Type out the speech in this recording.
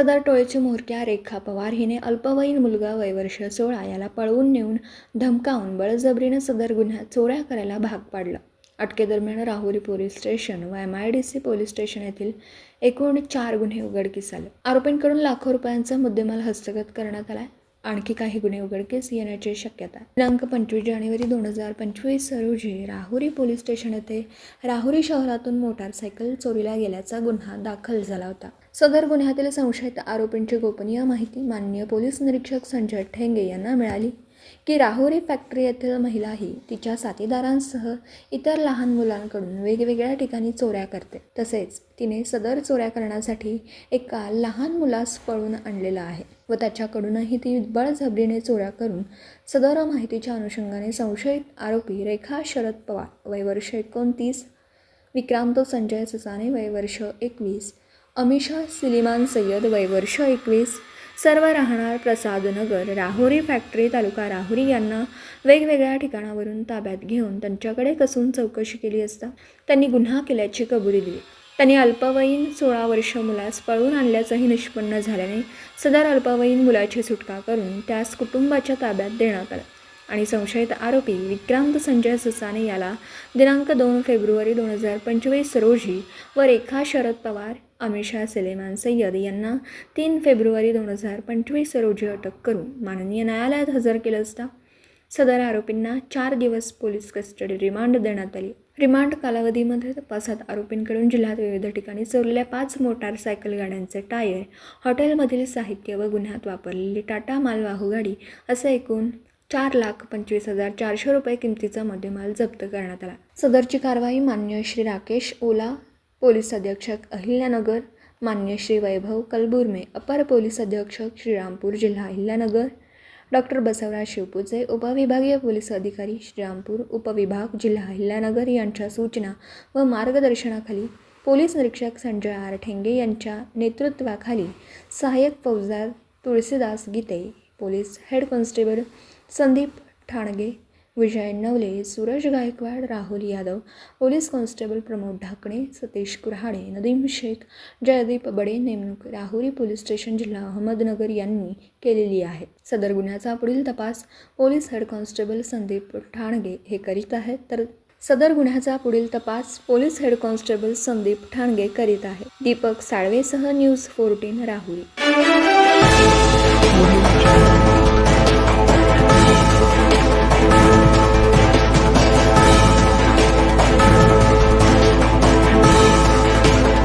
सदर टोळेची म्होरक्या रेखा पवार हिने अल्पवयीन मुलगा वयवर्ष सोळा याला पळवून नेऊन धमकावून बळजबरीनं सदर गुन्ह्यात चोऱ्या करायला भाग पाडलं. अटकेदरम्यान राहुरी पोलीस स्टेशन व M I D C police station येथील एकूण चार गुन्हे उघडकीस आले. आरोपींकडून लाखो रुपयांचा मुद्देमाल हस्तगत करण्यात आलाय. आणखी काही गुन्हे उघडकीस येण्याची शक्यता. दिनांक पंचवीस जानेवारी दोन हजार पंचवीस रोजी राहुरी पोलीस स्टेशन येथे राहुरी शहरातून मोटारसायकल चोरीला गेल्याचा गुन्हा दाखल झाला होता. सदर गुन्ह्यातील संशयित आरोपींची गोपनीय माहिती माननीय पोलीस निरीक्षक संजय ठेंगे यांना मिळाली. की राहुरी फॅक्टरी येथील महिलाही तिच्या साथीदारांसह इतर लहान मुलांकडून वेगवेगळ्या ठिकाणी चोऱ्या करते. तसेच तिने सदर चोऱ्या करण्यासाठी एका लहान मुलास पळून आणलेला आहे व त्याच्याकडूनही ती बळजबरीने चोऱ्या करून सदर माहितीच्या अनुषंगाने संशयित आरोपी रेखा शरद पवार वय वर्ष एकोणतीस विक्रांत संजय ससाने वय वर्ष एकवीस अमिषा सिलिमान सय्यद वय वर्ष एकवीस सर्व राहणार प्रसादनगर. राहुरी फॅक्टरी तालुका राहुरी यांना वेगवेगळ्या ठिकाणावरून ताब्यात घेऊन त्यांच्याकडे कसून चौकशी केली असता त्यांनी गुन्हा केल्याची कबुली दिली. त्यांनी अल्पवयीन सोळा वर्ष मुलास पळून आणल्याचंही निष्पन्न झाल्याने सदर अल्पवयीन मुलाची सुटका करून त्यास कुटुंबाच्या ताब्यात देण्यात आलं. आणि संशयित आरोपी विक्रांत संजय सुसाने याला दिनांक दोन फेब्रुवारी दोन हजार पंचवीस रोजी व रेखा शरद पवार अमिषा सलेमान सय्यद यांना तीन फेब्रुवारी दोन हजार पंचवीस रोजी अटक करून माननीय न्यायालयात हजर केलं असता सदर आरोपींना चार दिवस पोलीस कस्टडी रिमांड देण्यात आली. रिमांड कालावधीमध्ये तपासात आरोपींकडून जिल्ह्यात विविध ठिकाणी चोरलेल्या पाच मोटारसायकल गाड्यांचे टायर हॉटेलमधील साहित्य व गुन्ह्यात वापरलेली टाटा मालवाहू गाडी असे एकूण चार लाख पंचवीस हजार चारशे रुपये किमतीचा मद्यमाल जप्त करण्यात आला. सदरची कारवाई मान्य श्री राकेश ओला पोलीस अधीक्षक अहिल्यानगर मान्य श्री वैभव कलबुर्मे अपर पोलीस अधीक्षक श्रीरामपूर जिल्हा अहिल्यानगर डॉक्टर बसवराज शिवपूजे उपविभागीय पोलीस अधिकारी श्रीरामपूर उपविभाग जिल्हा अहिल्यानगर यांच्या सूचना व मार्गदर्शनाखाली पोलीस निरीक्षक संजय आर ठेंगे यांच्या नेतृत्वाखाली सहाय्यक फौजदार Tulsidas Gite police head constable Sandeep Thange Vijay Navale Suraj Gaikwad Rahul Yadav police constable Pramod Dhakane Satish Kurhade Nadeem Shaikh Jaydeep Bade नेमणूक राहुरी पोलीस स्टेशन जिल्हा अहमदनगर यांनी केलेली आहे. सदर गुन्ह्याचा पुढील तपास police head constable Sandeep Thange हे करीत आहेत. तर सदर गुन्ह्याचा पुढील तपास police head constable Sandeep Thange करीत आहे. दीपक साळवेसह न्यूज फोर्टीन राहुरी.